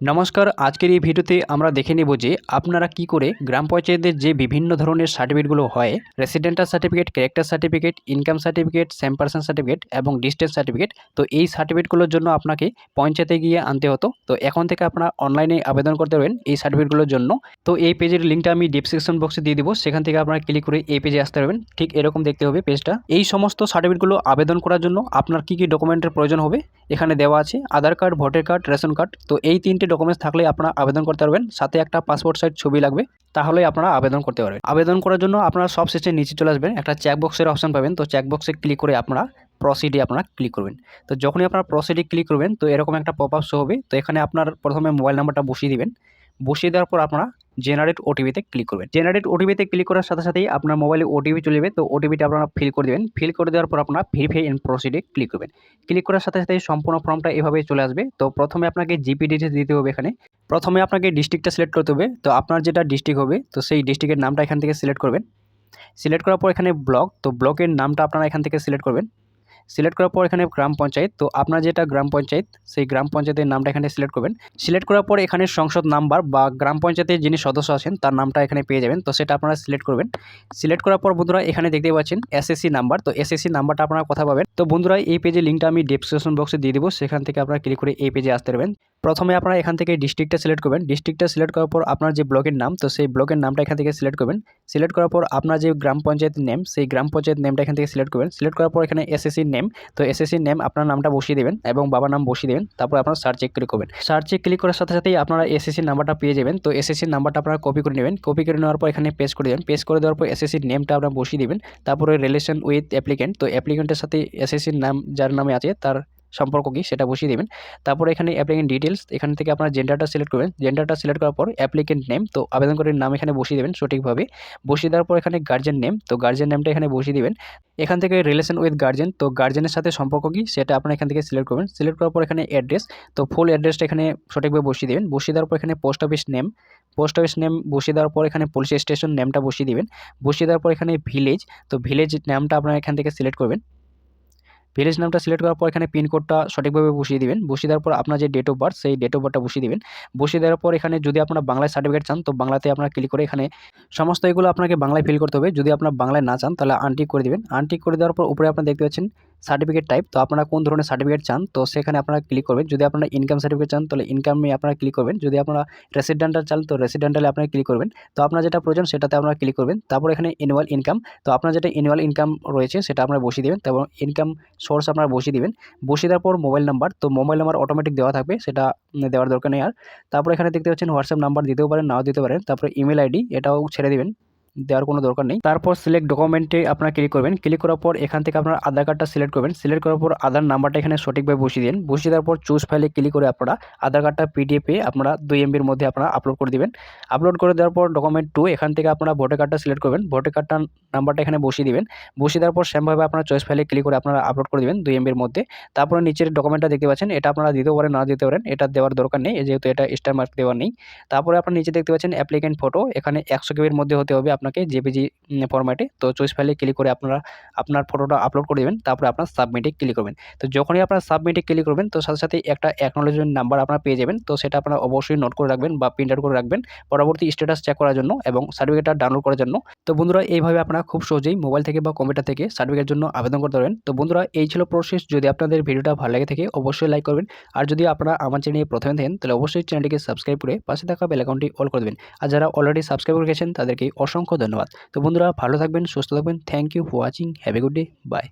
নমস্কার, আজকের এই ভিডিওতে আমরা দেখে নেব যে আপনারা কি করে গ্রাম পঞ্চায়েতের যে বিভিন্ন ধরনের সার্টিফিকেটগুলো হয় residential certificate character certificate income certificate same person certificate এবং ডিস্টেন্স সার্টিফিকেট তো এই সার্টিফিকেটগুলোর জন্য আপনাকে পঞ্চায়েতে গিয়ে আনতে হতো। তো এখন থেকে আপনারা অনলাইনে আবেদন করতে পারবেন এই সার্টিফিকেটগুলোর জন্য। তো এই পেজের লিঙ্কটা আমি ডিসক্রিপশন বক্সে দিয়ে দিব, সেখান থেকে আপনারা ক্লিক করে এই পেজে আসতে পারবেন। ঠিক এরকম দেখতে হবে পেজটা। এই সমস্ত সার্টিফিকেটগুলো আবেদন করার জন্য আপনার কি কি ডকুমেন্টের প্রয়োজন হবে, এখানে দেওয়া আছে, Aadhaar card voter card ration card তো এই তিনটে ডকুমেন্টস থাকলে আপনারা আবেদন করতে পারবেন। সাথে একটা পাসপোর্ট সাইজ ছবি লাগবে, তাহলে আপনারা আবেদন করতে পারবেন। আবেদন করার জন্য আপনারা সব শেষে নিচে চলে আসবেন। একটা চেক বক্সের অপশন পাবেন। তো চেক বক্সে ক্লিক করে আপনারা প্রসিডি আপনারা ক্লিক করবেন। তো যখনই আপনারা প্রসিডে ক্লিক করবেন, তো এরকম একটা পপ আপ শো হবে। তো এখানে আপনার প্রথমে মোবাইল নাম্বারটা বসিয়ে দেবেন। বসিয়ে দেওয়ার পর আপনারা জেনারেট ওটিপিতে ক্লিক করবেন। জেনারেট ওটিপিতে ক্লিক করার সাথে সাথেই আপনার মোবাইলে ওটিপি চলে যাবে। তো ওটিপিটা আপনারা ফিল করে দেবেন। ফিল করে দেওয়ার পর আপনারা ভেরিফাই এন্ড প্রসিডে ক্লিক করবেন। ক্লিক করার সাথে সাথে সম্পূর্ণ ফর্মটা এভাবে চলে আসবে। তো প্রথমে আপনাকে জিপি ডিটেলস দিতে হবে এখানে। প্রথমে আপনাকে ডিস্ট্রিক্টটা সিলেক্ট করতে হবে। তো আপনার যেটা ডিস্ট্রিক্ট হবে, তো সেই ডিস্ট্রিক্টের নামটা এখান থেকে সিলেক্ট করবেন। সিলেক্ট করার পর এখানে ব্লক তো ব্লকের নামটা আপনারা এখান থেকে সিলেক্ট করবেন। সিলেক্ট করার পর এখানে গ্রাম পঞ্চায়েত। তো আপনার যেটা গ্রাম পঞ্চায়েত, সেই গ্রাম পঞ্চায়েতের নামটা এখানে সিলেক্ট করবেন। সিলেক্ট করার পর এখানে সংসদ নাম্বার বা গ্রাম পঞ্চায়েতের যিনি সদস্য আছেন, তার নামটা এখানে পেয়ে যাবেন। তো সেটা আপনারা সিলেক্ট করবেন। সিলেক্ট করার পর বন্ধুরা, এখানে দেখতে পাচ্ছেন এসএসসি নাম্বার তো এসএসসি নাম্বারটা আপনারা কথা পাবেন। তো বন্ধুরা, এই পেজের লিঙ্কটা আমি ডিসক্রিপশন বক্সে দিয়ে দেবো। সেখান থেকে আপনারা ক্লিক করে এই পেজে আসতে পারবেন। প্রথমে আপনারা এখান থেকে ডিস্ট্রিক্টটা সিলেক্ট করবেন। ডিস্ট্রিক্টটা সিলেক্ট করার পর আপনার যে ব্লকের নাম, তো সেই ব্লকের নামটা এখান থেকে সিলেক্ট করবেন। সিলেক্ট করার পর আপনার যে গ্রাম পঞ্চায়েত নেম সেই গ্রাম পঞ্চায়েত নেমটা এখান থেকে সিলেক্ট করবেন। সিলেক্ট করার পর এখানে এসএসসির নেম তো এসএসসির নেম আপনার নামটা বসিয়ে দেবেন এবং বাবার নাম বসিয়ে দেবেন, তারপর আপনার সার্চে ক্লিক করবেন। সার্চে ক্লিক করার সাথে সাথেই আপনারা এসএসসির নাম্বারটা পেয়ে যাবেন। তো এসএসসির নাম্বারটা আপনারা কপি করে নেবেন। কপি করে নেওয়ার পর এখানে পেস্ট করে দেবেন। পেস্ট করে দেওয়ার পর এসএসসির নেমটা আপনারা বসিয়ে দেবেন। তারপরে রিলেশন উইথ অ্যাপ্লিকেন্ট তো অ্যাপ্লিকেন্টের সাথে এসএসসির নাম, যার নামে আছে, তার সম্পর্ক কি সেটা বসিয়ে দেবেন। তারপরে এখানে অ্যাপ্লিকেন্ট ডিটেলস এখান থেকে আপনার জেন্ডারটা সিলেক্ট করবেন। জেন্ডারটা সিলেক্ট করার পর অ্যাপ্লিকেন্ট নেম তো আবেদনকারীর নাম এখানে বসিয়ে দেবেন সঠিকভাবে। বসিয়ে দেওয়ার পর এখানে গার্জেন নেম তো গার্জেন নেমটা এখানে বসিয়ে দেবেন। এখান থেকে রিলেশন উইথ গার্জেন তো গার্জেনের সাথে সম্পর্ক কি সেটা আপনার এখান থেকে সিলেক্ট করবেন। সিলেক্ট করার পর এখানে অ্যাড্রেস তো ফুল অ্যাড্রেসটা এখানে সঠিকভাবে বসিয়ে দেবেন। বসিয়ে দেওয়ার পর এখানে post office name post office name বসিয়ে দেওয়ার পর এখানে পুলিশ স্টেশন নেমটা বসিয়ে দেবেন। বসিয়ে দেওয়ার পর এখানে ভিলেজ তো ভিলেজ নামটা আপনারা এখান থেকে সিলেক্ট করবেন। ভিলেজ নামটা সিলেক্ট করার পর এখানে পিনকোডটা সঠিকভাবে বসিয়ে দিবেন। বসিয়ে দেওয়ার পর আপনার যে ডেট অফ বার্থ সেই ডেট অফ বার্থটা বসিয়ে দেবেন। বসিয়ে দেওয়ার পর এখানে যদি আপনার বাংলায় সার্টিফিকেট চান, তো বাংলাতে আপনার ক্লিক করে এখানে সমস্ত এগুলো আপনাকে বাংলায় ফিল করতে হবে। যদি আপনার বাংলায় না চান, তাহলে আনটিক করে দেবেন। আনটিক করে দেওয়ার পর উপরে আপনারা দেখতে পাচ্ছেন সার্টিফিকেট টাইপ তো আপনারা কোন ধরনের সার্টিফিকেট চান, তো সেখানে আপনারা ক্লিক করবেন। যদি আপনারা ইনকাম সার্টিফিকেট চান, তাহলে ইনকামে আপনারা ক্লিক করবেন। যদি আপনারা রেসিডেন্টাল চান, তো রেসিডেন্টালে আপনারা ক্লিক করবেন। তো আপনার যেটা প্রয়োজন, সেটাতে আপনারা ক্লিক করবেন। তারপর এখানে অ্যানুয়াল ইনকাম তো আপনার যেটা অ্যানুয়াল ইনকাম রয়েছে, সেটা আপনারা বসিয়ে দেবেন। তারপর ইনকাম সোর্স আপনারা বসিয়ে দেবেন। বসিয়ে দেওয়ার পর মোবাইল নাম্বার তো মোবাইল নাম্বার অটোমেটিক দেওয়া থাকবে, সেটা দেওয়ার দরকার নেই আর। তারপর এখানে দেখতে পাচ্ছেন হোয়াটসঅ্যাপ নাম্বার দিতেও পারেন, নাও দিতে পারেন। তারপরে ইমেল আইডি এটাও ছেড়ে দেবেন। দেওয়ার কোনো দরকার নেই। তারপর সিলেক্ট ডকুমেন্টে আপনারা ক্লিক করবেন। ক্লিক করার পর এখান থেকে আপনার আধার কার্ডটা সিলেক্ট করবেন। সিলেক্ট করার পর আধার নাম্বারটা এখানে সঠিকভাবে বসিয়ে দিন। বসিয়ে দেওয়ার পর চুজ ফাইলে ক্লিক করে আপনারা আধার কার্ডটা পিডিএফে আপনারা দুই এমবির মধ্যে আপনারা আপলোড করে দিবেন। আপলোড করে দেওয়ার পর ডকুমেন্ট টু এখান থেকে আপনারা ভোটার কার্ডটা সিলেক্ট করবেন। ভোটার কার্ডটা নাম্বারটা এখানে বসিয়ে দিবেন। বসিয়ে দেওয়ার পর সেমভাবে আপনারা চয়েস ফাইলে ক্লিক করে আপনারা আপলোড করে দিবেন দুই এমবির মধ্যে। তারপরে নিচের ডকুমেন্টটা দেখতে পাচ্ছেন। এটা আপনারা দিতেও পারেন, না দিতে পারেন, এটা দেওয়ার দরকার নেই। যেহেতু এটা স্টার মার্ক দেওয়ার নেই। তারপরে আপনার নিচে দেখতে পাচ্ছেন অ্যাপ্লিকেন্ট ফটো এখানে একশো কেবির মধ্যে হতে হবে আপনাকে জেপিজি ফরম্যাটে তো চয়েস ফাইলে ক্লিক করে আপনারা আপনার ফটোটা আপলোড করে দেবেন, তারপরে আপনার সাবমিটে ক্লিক করবেন। তো যখনই আপনার সাবমিটে ক্লিক করবেন, তো সাথে সাথে একটা অ্যাকনোলেজমেন্ট নাম্বার আপনারা পেয়ে যাবেন। তো সেটা আপনারা অবশ্যই নোট করে রাখবেন বা প্রিন্ট আউট করে রাখবেন পরবর্তী স্ট্যাটাস চেক করার জন্য এবং সার্টিফিকেটটা ডাউনলোড করার জন্য। তো বন্ধুরা, এইভাবে আপনারা খুব সহজেই মোবাইল থেকে বা কম্পিউটার থেকে সার্টিফিকেটের জন্য আবেদন করতে পারবেন। তো বন্ধুরা, এই ছিল প্রসেস যদি আপনাদের ভিডিওটা ভালো লাগে থাকে, অবশ্যই লাইক করবেন। আর যদি আপনারা আমার চ্যানেলে প্রথমে থাকেন, তাহলে অবশ্যই চ্যানেলটিকে সাবস্ক্রাইব করে পাশে থাকা বেল অ্যাকাউন্টটি অল করে দেবেন। আর যারা অলরেডি সাবস্ক্রাইব করে গেছেন, তাদেরকে অসংখ্য ধন্যবাদ। তো বন্ধুরা, ভালো থাকবেন, সুস্থ থাকবেন। Thank you for watching have a good day bye